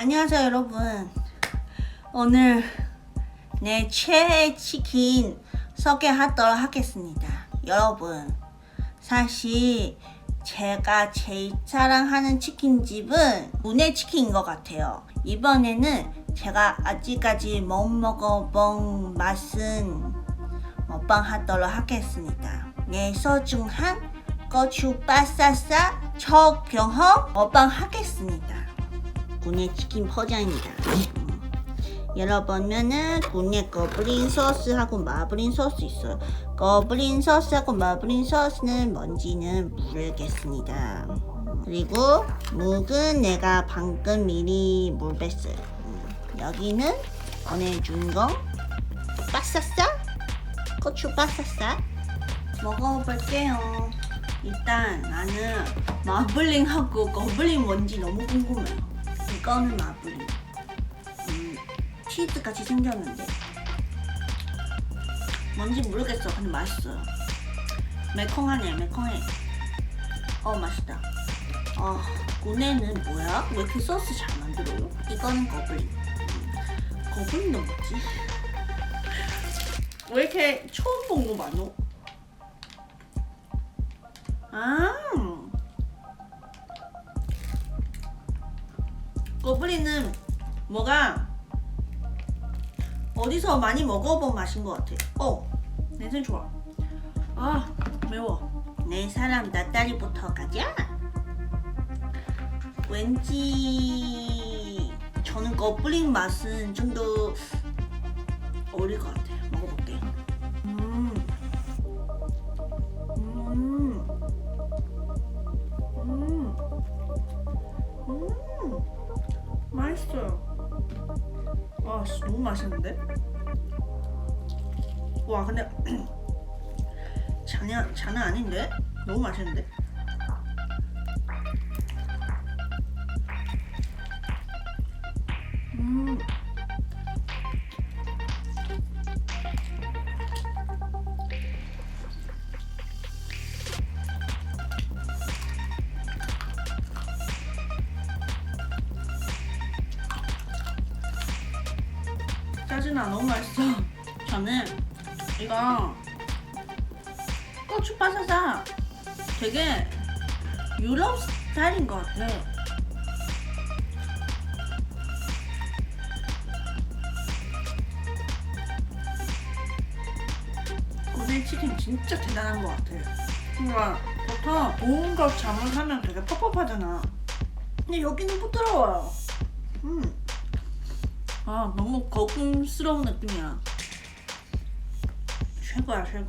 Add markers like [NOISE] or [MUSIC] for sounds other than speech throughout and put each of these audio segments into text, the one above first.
안녕하세요 여러분. 오늘 내 최애 치킨 소개하도록 하겠습니다. 여러분 사실 제가 제일 사랑하는 치킨집은 문해치킨인 것 같아요. 이번에는 제가 아직까지 못 먹어본 맛은 먹방 하도록 하겠습니다. 내 소중한 고추 바싸싸 첫 경험 먹방 하겠습니다 군내 치킨 포장입니다. 음. 열어보면은 군내 거블린 소스하고 마블린 소스 있어요. 거블린 소스하고 마블린 소스는 뭔지는 모르겠습니다. 그리고 묵은 내가 방금 미리 물 뺐어요. 음. 여기는 오늘 주인공 바싸싸 고추 바싸싸 먹어볼게요. 일단 나는 마블링하고 거블린 뭔지 너무 궁금해요. 이거는 마블링. 음, 치즈 같이 생겼는데 뭔지 모르겠어. 근데 맛있어요. 매콤하네, 매콤해. 어 맛있다. 어 고네는 뭐야? 왜 이렇게 소스 잘 만들어요? 이거는 거블린. 음, 거블린도 뭐지? 왜 이렇게 처음 본 거 많어? 아. 거블린은 뭐가 어디서 많이 먹어본 맛인 것 같아. 어, 냄새 좋아. 아, 매워. 내 사람 나다리부터 가자. 왠지 저는 거블린 맛은 좀 더 어릴 것 같아요. 와, 씨, 너무 맛있는데? 와, 근데 [CLEARS THROAT] 장난 장난 아닌데? 너무 맛있는데? 짜증나 너무 맛있어. 저는 이거 고추 바사사 되게 유럽 스타일인 것 같아. 고대 치킨 진짜 대단한 것 같아. 그러니까 보통 온것 잘못하면 되게 퍽퍽하잖아. 근데 여기는 부드러워요. 음. 아 너무 거품스러운 느낌이야. 최고야 최고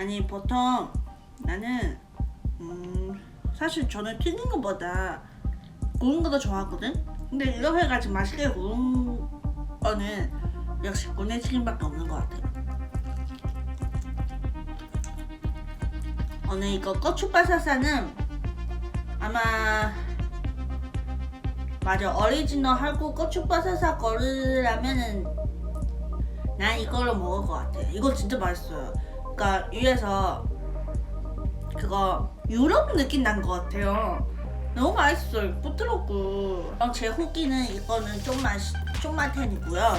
아니 보통 나는 음 사실 저는 튀긴 것보다 구운 거더 좋아하거든? 근데 이렇게 같이 맛있게 구운 거는 역시 군내 치킨밖에 없는 것 같아. 오늘 이거 고추바사사는 아마 맞아 오리지널 하고 고추바사사 거르라면은 난 이걸로 먹을 것 같아. 이거 진짜 맛있어요 그러니까 위에서 그거 유럽 느낌 난 것 같아요. 너무 맛있어요. 부드럽고. 어, 제 후기는 이거는 좀맛 좀맛텐이고요.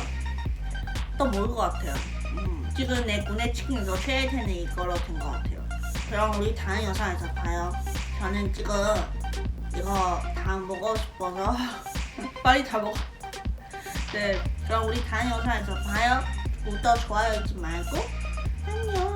또 먹을 것 같아요. 음, 지금 내 군내 치킨에서 최애 텐은 이거로 된 것 같아요. 그럼 우리 다음 영상에서 봐요. 저는 지금 이거 다 먹고 싶어서 [LAUGHS] 빨리 다 먹어. 네, 그럼 우리 다음 영상에서 봐요. 구독, 좋아요 잊지 말고 안녕.